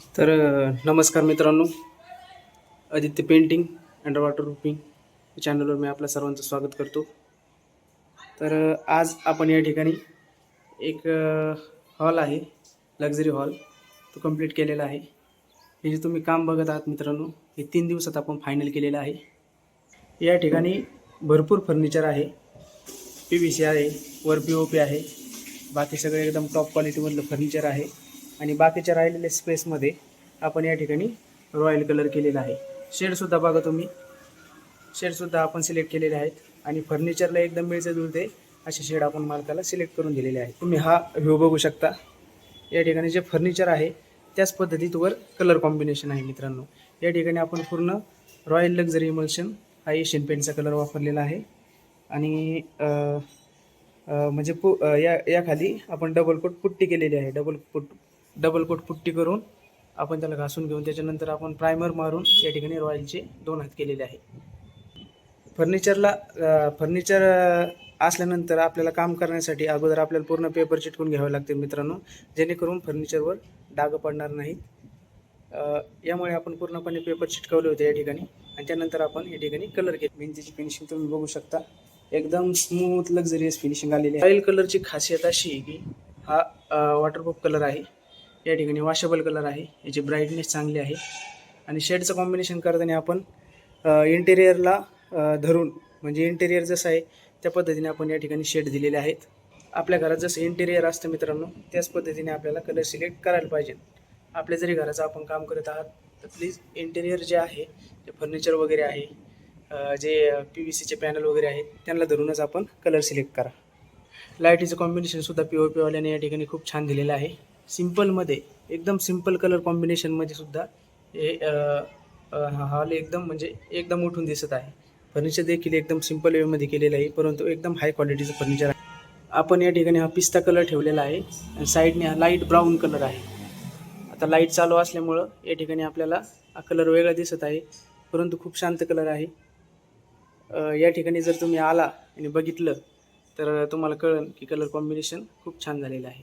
तर नमस्कार मित्रांनो. आदित्य पेंटिंग अंडर वॉटर रुपिंग चॅनलवर मी आपल्या सर्वांचं स्वागत करतो. तर आज आपण या ठिकाणी एक हॉल आहे लक्झरी हॉल तो कंप्लीट केलेला आहे. हे जे तुम्ही काम बघत आहात मित्रांनो हे तीन दिवसात आपण फायनल केलेलं आहे. या ठिकाणी भरपूर फर्निचर आहे. पी व्ही सी आहे वर पी ओ पी आहे. बाकी सगळे एकदम टॉप क्वालिटीमधलं फर्निचर आहे. आणि बाकीच्या राहिलेल्या स्पेसमध्ये आपण या ठिकाणी रॉयल कलर केलेला आहे. शेडसुद्धा बघा तुम्ही. शेडसुद्धा आपण सिलेक्ट केलेले आहेत. आणि फर्निचरला एकदम मिळते जुळते असे शेड आपण मालकाला सिलेक्ट करून दिलेले आहेत. तुम्ही हा व्ह्यू बघू शकता. या ठिकाणी जे फर्निचर आहे त्याच पद्धतीवर कलर कॉम्बिनेशन आहे मित्रांनो. या ठिकाणी आपण पूर्ण रॉयल लक्झरी इमल्शन हा एशियन पेंटचा कलर वापरलेला आहे. आणि म्हणजे पु या याखाली आपण डबल कोट पुट्टी केलेली आहे. Double coat double coat putty करून आपण त्याला घासून घेऊन त्याच्यानंतर आपण प्रायमर मारून या ठिकाणी रॉयलचे दोन हात केलेले आहे. फर्निचरला फर्निचर असल्यानंतर आपल्याला काम करण्यासाठी अगोदर आपल्याला पूर्ण पेपर चिटकून घ्यावे लागते मित्रांनो जेणेकरून फर्निचरवर डाग पडणार नाहीत. यामुळे आपण पूर्णपणे पेपर चिटकवले होते या ठिकाणी आणि त्यानंतर आपण या ठिकाणी कलर केले भिंतीची फिनिशिंग तुम्ही बघू शकता. एकदम स्मूथ लक्झरियस फिनिशिंग आलेली आहे. ऑइल कलरची खासियत अशी आहे की हा वॉटरप्रूफ कलर आहे. या ठिकाणी वॉशेबल कलर आहे. याची ब्राईटनेस चांगली आहे. आणि शेडचं कॉम्बिनेशन करताना आपण इंटेरियरला धरून म्हणजे इंटेरियर जसं आहे त्या पद्धतीने आपण या ठिकाणी शेड दिलेले आहेत. आपल्या घरात जसं इंटेरियर असतं मित्रांनो त्याच पद्धतीने आपल्याला कलर सिलेक्ट करायला पाहिजे. आपल्या जरी घराचं आपण काम करत आहात तर प्लीज इंटेरियर जे आहे जे फर्निचर वगैरे आहे जे पी व्ही सीचे पॅनल वगैरे आहेत त्यांना धरूनच आपण कलर सिलेक्ट करा. लाईटीचं कॉम्बिनेशनसुद्धा पी ओ पीवाल्याने या ठिकाणी खूप छान दिलेलं आहे. सिम्पलमध्ये एकदम सिंपल कलर कॉम्बिनेशनमध्ये सुद्धा हे हॉल एकदम म्हणजे एकदम उठून दिसत आहे. फर्निचर देखील एकदम सिंपल वेमध्ये केलेलं आहे परंतु एकदम हाय क्वालिटीचं फर्निचर आहे. आपण या ठिकाणी हा पिस्ता कलर ठेवलेला आहे आणि साईडने हा लाइट ब्राऊन कलर आहे. आता लाइट चालू असल्यामुळं या ठिकाणी आपल्याला हा कलर वेगळा दिसत आहे परंतु खूप शांत कलर आहे. या ठिकाणी जर तुम्ही आला आणि बघितलं तर तुम्हाला कळेल की कलर कॉम्बिनेशन खूप छान झालेलं आहे.